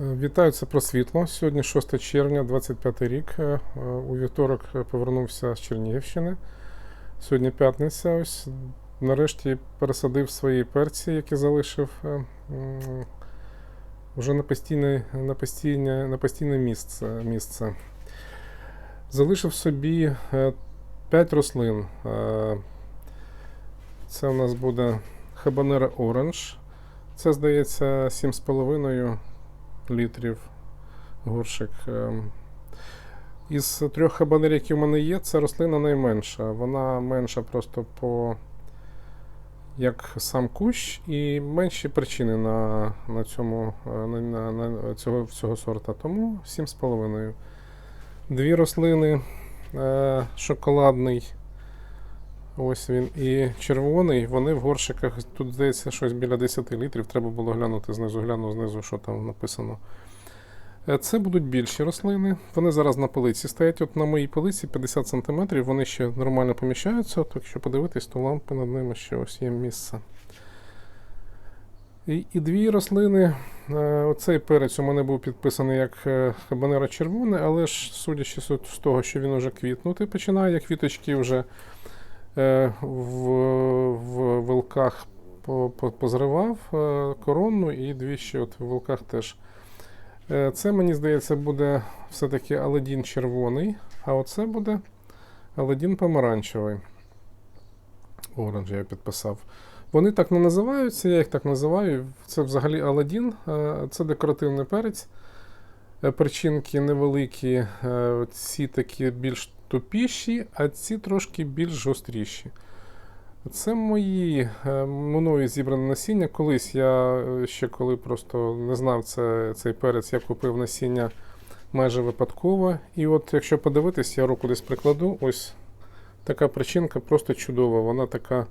Вітаю, це про світло. Сьогодні 6 червня, 25 рік. Е, У вівторок е, повернувся з Чернігівщини. Сьогодні п'ятниця. Ось нарешті пересадив свої перці, які залишив е, вже на постійне, на постійне, на постійне місце, місце. Залишив собі 5 рослин. Це у нас буде Habanero Orange. Це, здається, 7,5 літрів горшик. Ем, Із трьох хабанерів, які в мене є, ця рослина найменша. Вона менша просто по як сам кущ, і менші причини на, на цьому е, на, на, на цього, цього сорта. Тому 7,5. Дві рослини. Е, шоколадний. Ось він і червоний. Вони в горшиках. Тут здається щось біля 10 літрів. Треба було глянути знизу, гляну знизу, що там написано. Е, Це будуть більші рослини. Вони зараз на полиці стоять. От на моїй полиці 50 см, вони ще нормально поміщаються. От, якщо подивитись, то лампи над ними ще ось є місце. І, і дві рослини. Е, Оцей перець у мене був підписаний як хабанера червоне, але ж судячи з того, що він вже квітнути починає, як квіточки вже в, в вилках по- по- позривав е, коронну і дві ще от в вилках теж. Е, Це, мені здається, буде все-таки Аладдін червоний, а оце буде Аладдін помаранчевий. Оранж я підписав. Вони так не називаються, я їх так називаю. Це взагалі Аладдін, е, це декоративний перець. Е, Причинки невеликі, е, ці такі більш тупіші, а ці трошки більш гостріші. Це мої е, мною зібране насіння. Колись я е, ще коли просто не знав це, цей перець, я купив насіння майже випадково. І от якщо подивитись, я руку десь прикладу, ось така причинка просто чудова. Вона така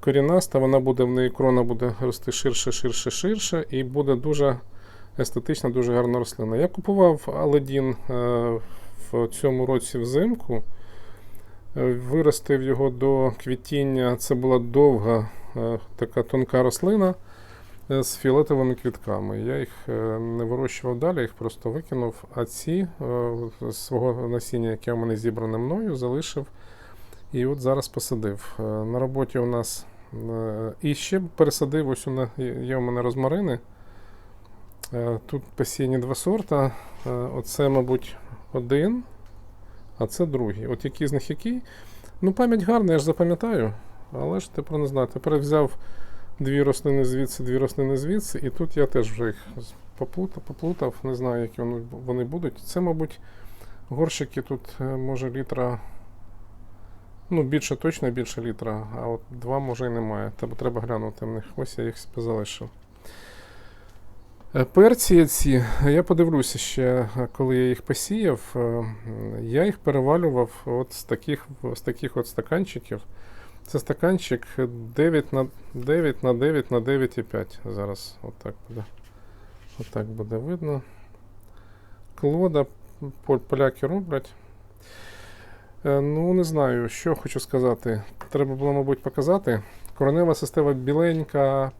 корінаста, вона буде в неї крона буде рости ширше, ширше, ширше, і буде дуже естетична, дуже гарна рослина. Я купував Аладдін е, в цьому році взимку. Е, Виростив його до квітіння. Це була довга, е, така тонка рослина е, з фіолетовими квітками. Я їх не вирощував далі, їх просто викинув. А ці свого насіння, яке у мене зібране мною, залишив і от зараз посадив. На роботі у нас і ще пересадив. Ось у є у мене розмарини. Тут посіяні два сорта. Оце, мабуть, один а це другий. От який з них який. Ну, пам'ять гарна, я ж запам'ятаю, але ж тепер не знаю. Тепер взяв дві рослини звідси, дві рослини звідси, і тут я теж вже їх поплутав, поплутав, не знаю, які вони, будуть. Це, мабуть, горщики тут е, може літра. Ну, більше точно більше літра, а от два може і немає. Треба глянути в них. Ось я їх залишив. Е, Перці ці, я подивлюся ще, е, коли я їх посіяв, е, я їх перевалював от з таких, з таких от стаканчиків. Це стаканчик 9 на 9 на 9 на 9,5. Зараз отак буде. Отак буде видно. Клода поляки роблять. Ну, не знаю, що хочу сказати. Треба було, мабуть, показати. Коренева система біленька,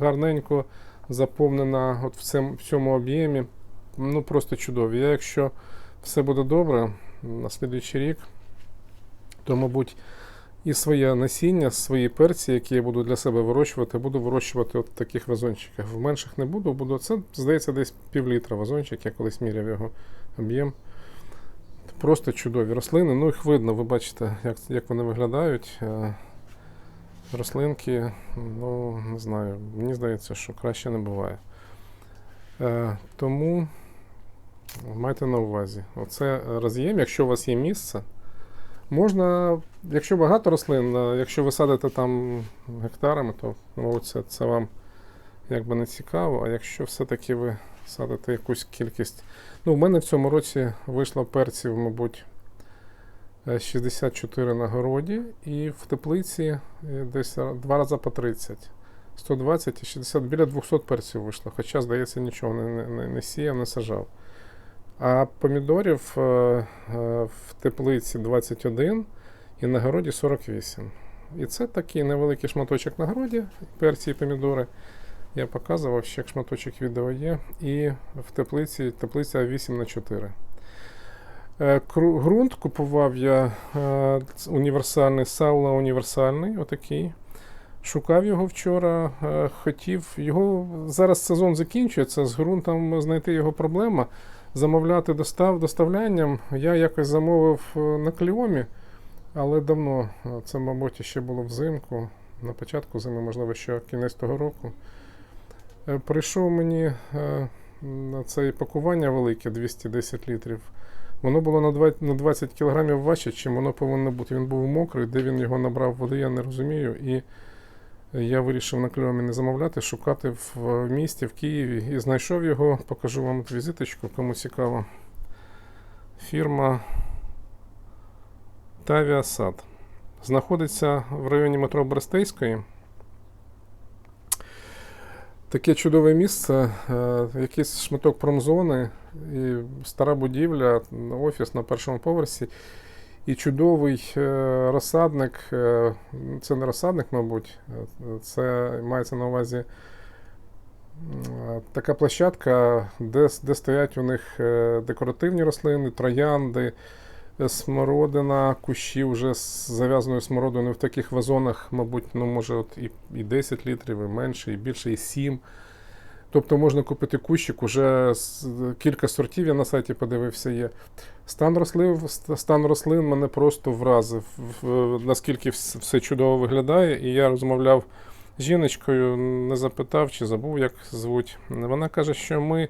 гарненько заповнена от в цьому, в цьому об'ємі. Ну, просто чудові. Я, якщо все буде добре на слідуючий рік, то, мабуть, і своє насіння, свої перці, які я буду для себе вирощувати, буду вирощувати от в таких вазончиках. В менших не буду, буду. Це, здається, десь пів літра вазончик, я колись міряв його об'єм. Просто чудові рослини. Ну, їх видно, ви бачите, як, як вони виглядають. Рослинки, ну, не знаю, мені здається, що краще не буває. Е, тому майте на увазі. Оце роз'єм, якщо у вас є місце. Можна, якщо багато рослин, е, якщо ви садите там гектарами, то мабуть, це, це вам якби не цікаво. А якщо все-таки ви садите якусь кількість. Ну, в мене в цьому році вийшло перців, мабуть, 64 на городі, і в теплиці е, десь е, два рази по 30. 120 і 60, біля 200 перців вийшло. Хоча, здається, нічого не, не, не, сіяв, не сажав. А помідорів е, е, в теплиці 21 і на городі 48. І це такий невеликий шматочок на городі, перці і помідори. Я показував, ще шматочок відео є. І в теплиці теплиця 8 на 4 Е, кру- Ґрунт купував я е, універсальний, Саула універсальний, отакий. Шукав його вчора, е, хотів. Його зараз сезон закінчується, з ґрунтом знайти його проблема. Замовляти достав, доставлянням. Я якось замовив е, на кліомі, але давно. Е, Це, мабуть, ще було взимку, на початку зими, можливо, ще кінець того року. Е, Прийшов мені е, на це пакування велике 210 літрів. Воно було на 20, на 20 кілограмів важче, чим воно повинно бути. Він був мокрий, де він його набрав води, я не розумію. І я вирішив на кльомі не замовляти, шукати в місті, в Києві. І знайшов його, покажу вам візиточку, кому цікаво. Фірма Тавіа Сад. Знаходиться в районі метро Берестейської. Таке чудове місце, е, якийсь шматок промзони, і стара будівля, офіс на першому поверсі, і чудовий е, розсадник. е, Це не розсадник, мабуть, це мається на увазі така площадка, де, де стоять у них декоративні рослини, троянди, смородина, кущі вже з зав'язаною смородиною в таких вазонах, мабуть, ну може от і, і 10 літрів, і менше, і більше, і 7. Тобто можна купити кущик, уже кілька сортів я на сайті подивився є. Стан рослин, стан рослин мене просто вразив, наскільки все чудово виглядає. І я розмовляв з жіночкою, не запитав чи забув, як звуть. Вона каже, що ми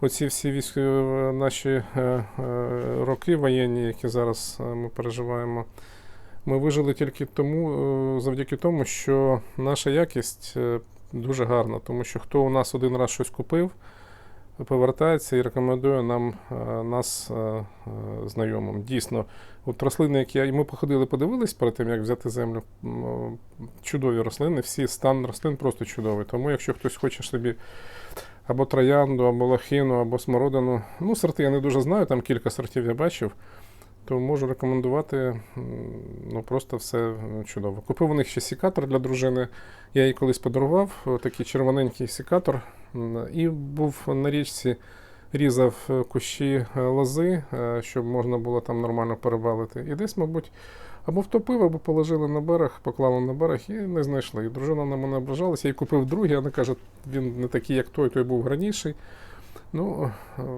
оці всі військ... наші е, е, роки воєнні, які зараз е, ми переживаємо, ми вижили тільки тому, е, завдяки тому, що наша якість е, дуже гарна, тому що хто у нас один раз щось купив, повертається і рекомендує нам е, нас е, е, знайомим. Дійсно, от рослини, які ми походили, подивились перед тим, як взяти землю. Чудові рослини, всі стан рослин просто чудовий. Тому, якщо хтось хоче собі або троянду, або лохину, або смородину, ну, сорти я не дуже знаю, там кілька сортів я бачив. То можу рекомендувати ну просто все чудово. Купив у них ще сікатор для дружини. Я їй колись подарував такий червоненький сікатор. І був на річці, різав е, кущі е, лози, е, щоб можна було там нормально перебалити. І десь, мабуть, або втопив, або положили на берег, поклали на берег і не знайшли. І дружина на мене ображалася. Я купив другий, вона каже, він не такий, як той, той був граніший. Ну,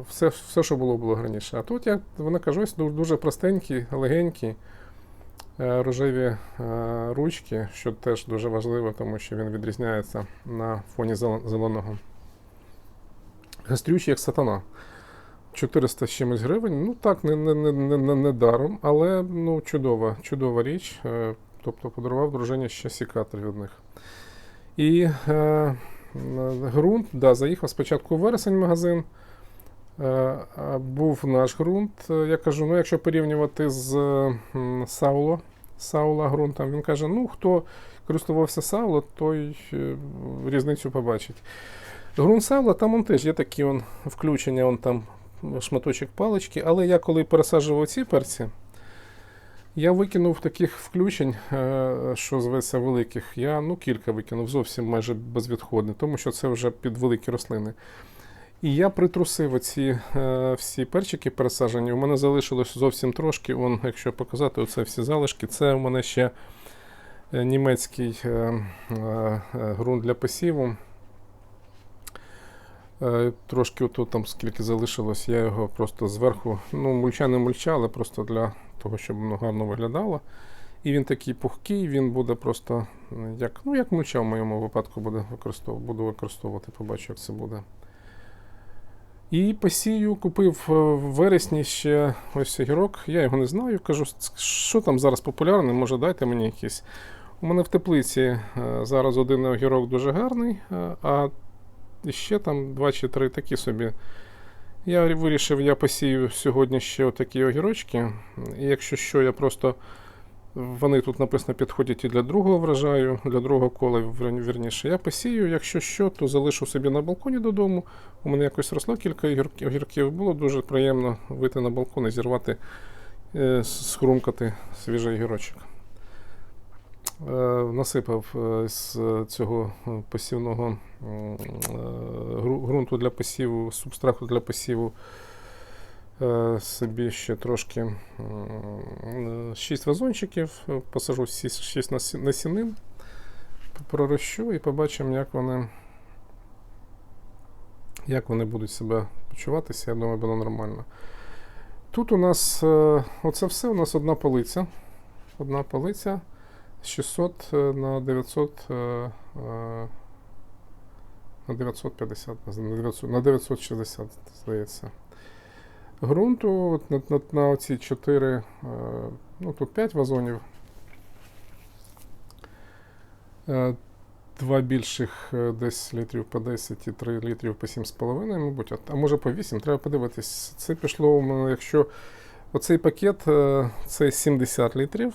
все, все, що було, було раніше. А тут я, вона каже, ось дуже простенькі, легенькі, е, рожеві е, ручки, що теж дуже важливо, тому що він відрізняється на фоні зеленого. Гастрючий, як сатана. 400 з чимось гривень. Ну так, не, не, не, не, не, даром, але ну, чудова, чудова річ. Е, Тобто подарував дружині ще сікатор від них. І е, ґрунт, да, заїхав спочатку в вересень магазин. Е, був наш ґрунт. Я кажу, ну якщо порівнювати з Сауло, Саула ґрунтом, він каже: ну хто користувався Сауло, той е, різницю побачить. Ґрунт Саула, там он теж є такі он включення, он там шматочок палички, але я коли пересаджував ці перці, я викинув таких включень, е, що зветься великих. Я ну, кілька викинув, зовсім майже безвідходне, тому що це вже під великі рослини. І я притрусив оці е, всі перчики пересаджені. У мене залишилось зовсім трошки. Вон, якщо показати, оце всі залишки. Це у мене ще е, німецький ґрунт для посіву. Е, Трошки отут там скільки залишилось, я його просто зверху, ну, мульча не мульча, але просто для того, щоб воно гарно виглядало. І він такий пухкий, він буде просто е, як, ну, як мульча в моєму випадку буде використов, буду використовувати, побачу, як це буде. І посію купив е, в вересні ще ось огірок. Я його не знаю. Кажу, що там зараз популярне, може дайте мені якийсь. У мене в теплиці зараз один огірок дуже гарний, е, а ще там два чи три такі собі. Я вирішив, я посію сьогодні ще отакі огірочки. І якщо що, я просто. Вони тут написано підходять і для другого врожаю, для другого кола, вірніше. Я посію, якщо що, то залишу собі на балконі додому. У мене якось росло кілька огірків. Було дуже приємно вийти на балкон і зірвати, е, схрумкати свіжий огірочок. Е, насипав е, з цього е, посівного ґрунту для посіву, субстракту для посіву собі ще трошки 6 вазончиків, посажу 6 насінин, пророщу і побачимо, як вони, як вони будуть себе почуватися. Я думаю, буде нормально. Тут у нас оце все, у нас одна полиця. Одна полиця 600 на 900 е, е, на 950, на 900, на 960, здається. Грунту от на, на, на оці 4, е, ну тут 5 вазонів. Е, Два більших е, десь літрів по 10 і 3 літрів по 7,5, мабуть, а- може по 8, треба подивитись. Це пішло у мене, якщо оцей пакет е, це 70 літрів.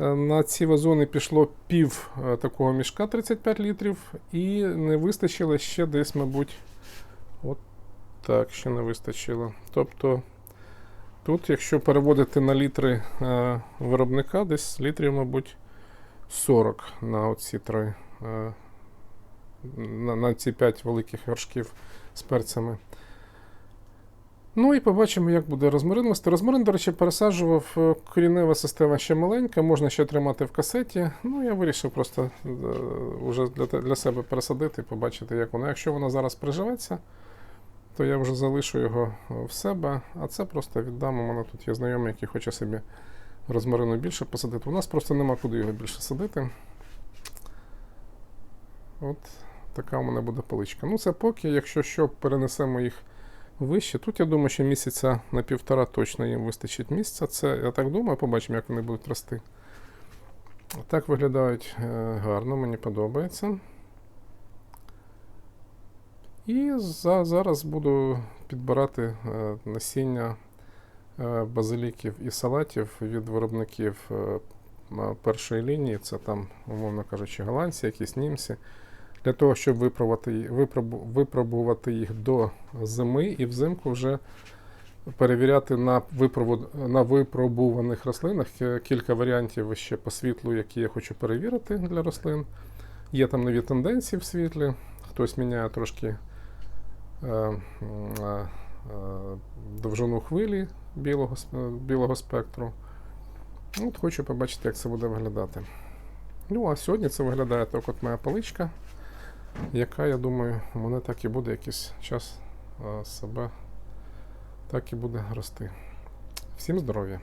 Е, На ці вазони пішло пів е, такого мішка 35 літрів, і не вистачило ще десь, мабуть, от так, ще не вистачило. Тобто тут, якщо переводити на літри е, виробника, десь літрів, мабуть, 40 на оці три, на, на ці 5 великих вершків з перцями. Ну і побачимо, як буде розмарин. Розмарин, до речі, пересаджував. е, Корінева система ще маленька, можна ще тримати в касеті. Ну, я вирішив просто е, уже для, для себе пересадити побачити, як воно. Якщо воно зараз приживеться, то я вже залишу його е, в себе, а це просто віддам. У мене тут є знайомий, який хоче собі розмарину більше посадити. У нас просто нема куди його більше садити. От така у мене буде поличка. Ну, це поки, якщо що, перенесемо їх вище. Тут я думаю, що місяця на півтора точно їм вистачить місця. Це я так думаю, побачимо, як вони будуть рости. Так виглядають е, гарно, мені подобається. І за, зараз буду підбирати е, насіння е, базиліків і салатів від виробників першої лінії. Це там, умовно кажучи, голландці, якісь німці. Для того, щоб випробувати, випробувати їх до зими і взимку вже перевіряти на, на випробуваних рослинах Е, кілька варіантів ще по світлу, які я хочу перевірити для рослин. Є там нові тенденції в світлі, хтось міняє трошки е, е, довжину хвилі білого, білого спектру. От хочу побачити, як це буде виглядати. Ну, а сьогодні це виглядає так от моя паличка, яка, я думаю, у мене так і буде якийсь час себе так і буде рости. Всім здоров'я!